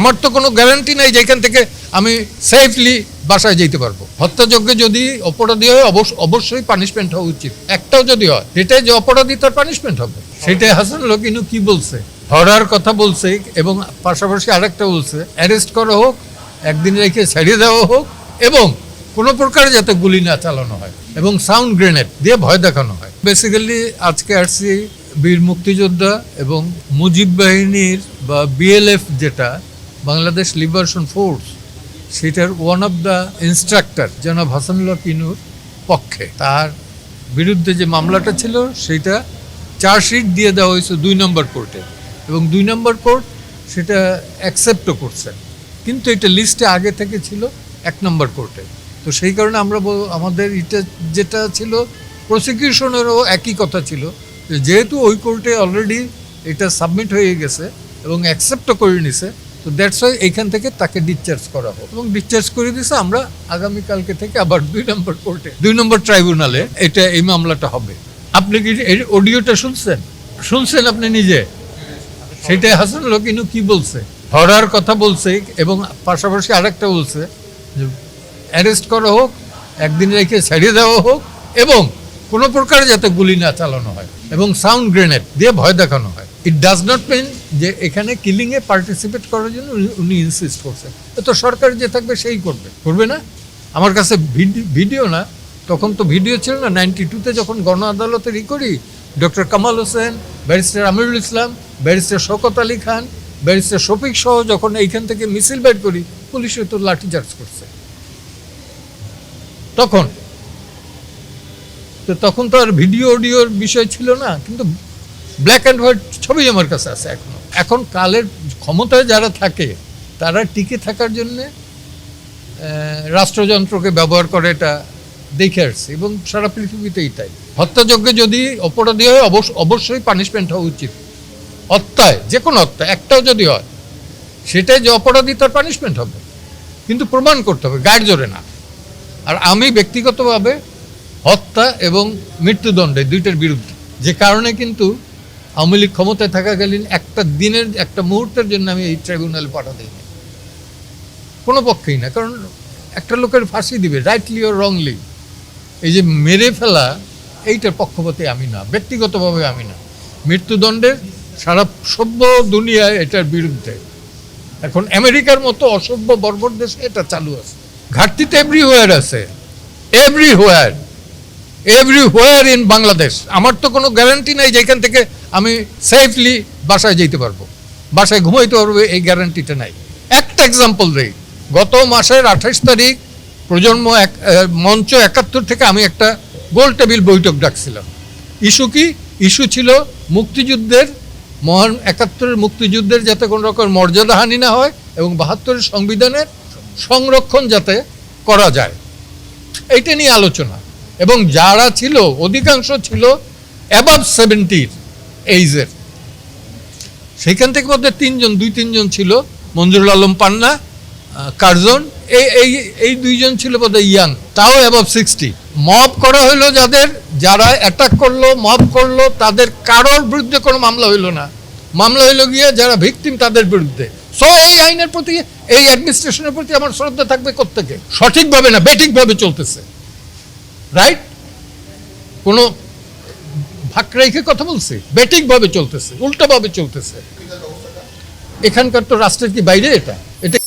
আমার তো কোনো গ্যারান্টি নাই যেখান থেকে আমি সেফলি বাসায় যেতে পারব। হত্যাযজ্ঞে যদি অপরাধী হয় অবশ্য- অবশ্যই পানিশমেন্ট হওয়া উচিত। একটাও যদি হয় সেটাই যে অপরাধী, তার পানিশমেন্ট হবে। সেটাই হাসান লোকিনু কি বলছে? ধরার কথা বলছে এবং পাশাপাশি আরেকটা বলছে অ্যারেস্ট করা হোক, একদিন রেখে ছাড়িয়ে দেওয়া হোক এবং কোনো প্রকার যাতে গুলি না চালানো হয় এবং সাউন্ড গ্রেনেড দিয়ে ভয় দেখানো হয়। বেসিক্যালি আজকে আসছি বীর মুক্তিযোদ্ধা এবং মুজিব বাহিনীর বা বিএলএফ যেটা বাংলাদেশ লিবারেশন ফোর্স সেটার ওয়ান অফ দ্য ইনস্ট্রাক্টর জনাব হাসানুল্লাহ কিনুর পক্ষে। তার বিরুদ্ধে যে মামলাটা ছিল, সেটা চার্জশিট দিয়ে দেওয়া হয়েছে দুই নম্বর কোর্টে এবং দুই নম্বর কোর্ট সেটা অ্যাকসেপ্টও করছেন কিন্তু এটা লিস্টে আগে থেকে ছিল এক নম্বর কোর্টে তো সেই কারণে আমরা আমাদের এটা যেটা ছিল প্রসিকিউশনেরও একই কথা ছিল। যেহেতু ওই কোর্টে অলরেডি এটা সাবমিট হয়ে গেছে এবং অ্যাকসেপ্টও করে নিছে তো দ্যাটস ওয়াই এইখান থেকে তাকে ডিসচার্জ করা হোক। এবং ডিসচার্জ করে দিছে আমরা আগামীকালকে থেকে আবার দুই নম্বর কোর্টে দুই নম্বর ট্রাইব্যুনালে এটা এই মামলাটা হবে। আপনি কি অডিওটা শুনছেন? শুনছেন আপনি নিজে? সেটাই হাসান লোকিনু কি বলছে? ধরার কথা বলছে এবং পাশাপাশি আরেকটা বলছে যে অ্যারেস্ট করা হোক, একদিন রেখে ছাড়িয়ে দেওয়া হোক এবং কোনো প্রকার যাতে গুলি না চালানো হয় এবং সাউন্ড গ্রেনেড দিয়ে ভয় দেখানো হয়। ইট ডাজ নট মিন যে এখানে কিলিংয়ে পার্টিসিপেট করার জন্য উনি- ইনসিস্ট করছেন। তো সরকার যে থাকবে সেই করবে। করবে না? আমার কাছে ভিডি- ভিডিও না। তখন তো ভিডিও ছিল না। নাইনটি টুতে যখন গণ আদালতের ই করি doctor Kamal Hossain, barrister Amirul Islam, barrister Shawkat Ali Khan, barrister Shafiq সহ যখন এইখান থেকে মিছিল বের করি পুলিশে তো লাঠিচার্জ করছে। তখন? তো তখন তো আর ভিডিও অডিওর বিষয় ছিল না। কিন্তু ব্ল্যাক অ্যান্ড হোয়াইট ছবি আমার কাছে আছে এখনও। এখন কালের ক্ষমতায় যারা থাকে, তারা টিকে থাকার জন্যে রাষ্ট্রযন্ত্রকে ব্যবহার করে এটা দেখে আসছে এবং সারা পৃথিবীতেই তাই। হত্যাযজ্ঞে যদি অপরাধী হয় অবশ্য- অবশ্যই পানিশমেন্ট হওয়া উচিত। হত্যায় যে কোনো হত্যা, একটাও যদি হয়, সেটাই যে অপরাধী তার পানিশমেন্ট হবে। কিন্তু প্রমাণ করতে হবে, গায়ের জোরে না। আর আমি ব্যক্তিগতভাবে হত্যা এবং মৃত্যুদণ্ডে দুইটার বিরুদ্ধে। যে কারণে কিন্তু আওয়ামী লীগ ক্ষমতায় থাকাকালীন একটা দিনের, একটা মুহূর্তের জন্য আমি এই ট্রাইব্যুনালে পাঠাতে কোনো পক্ষেই না, কারণ একটা লোকের ফাঁসি দিবে রাইটলি ও রংলি এই যে মেরে ফেলা, এইটার পক্ষপাতে আমি না, ব্যক্তিগতভাবে আমি না। মৃত্যুদণ্ডের সারা সভ্য দুনিয়ায় এটার বিরুদ্ধে। এখন আমেরিকার মতো অসভ্য বর্বর দেশে এটা চালু আছে। ঘাটতিতে এভরিহোয়ার আছে। এভরিহোয়ার এভরিহোয়ার ইন বাংলাদেশ আমার তো কোনো গ্যারান্টি নাই যেখান থেকে আমি সেফলি বাসায় যেতে পারব। বাসায় ঘুমাইতে পারব, এই গ্যারান্টিটা নাই। একটা এক্সাম্পল দেই। গত মাসের আঠাশ তারিখ প্রজন্ম এক মঞ্চ একাত্তর থেকে আমি একটা গোল টেবিল বৈঠক ডাকছিলাম। ইস্যু কি? ইস্যু ছিল মুক্তিযুদ্ধের, মহান একাত্তরের মুক্তিযুদ্ধের যাতে কোনো রকম মর্যাদাহানি না হয় এবং বাহাত্তরের সংবিধানের সংরক্ষণ যাতে করা যায়। এইটা নিয়ে আলোচনা। এবং যারা ছিল, অধিকাংশ ছিল অ্যাবাভ সেভেন্টির এইজের সেখান থেকে মধ্যে তিনজন, দুই, তিনজন ছিল, মঞ্জুরুল আলম পান্না কার্জন, এই এই এই দুইজন ছিল বোধহয় ইয়াং তাও অ্যাবাভ সিক্সটি মব করা হলো যাদের, যারা অ্যাটাক করল মব করল, তাদের কারোর বিরুদ্ধে কোনো মামলা হইল না। মামলা হইল গিয়ে যারা ভিকটিম তাদের বিরুদ্ধে। সো এই আইনের প্রতি, এই অ্যাডমিনিস্ট্রেশনের প্রতি আমার শ্রদ্ধা থাকবে কোত্থেকে? সঠিকভাবে না বেঠিকভাবে চলতেছে? রাইট কোনো ভাগ রেখে কথা বলছি। ভাবে চলতেছে উল্টোভাবে চলতেছে। এখানকার তো রাষ্ট্রের কি বাইরে এটা? এটা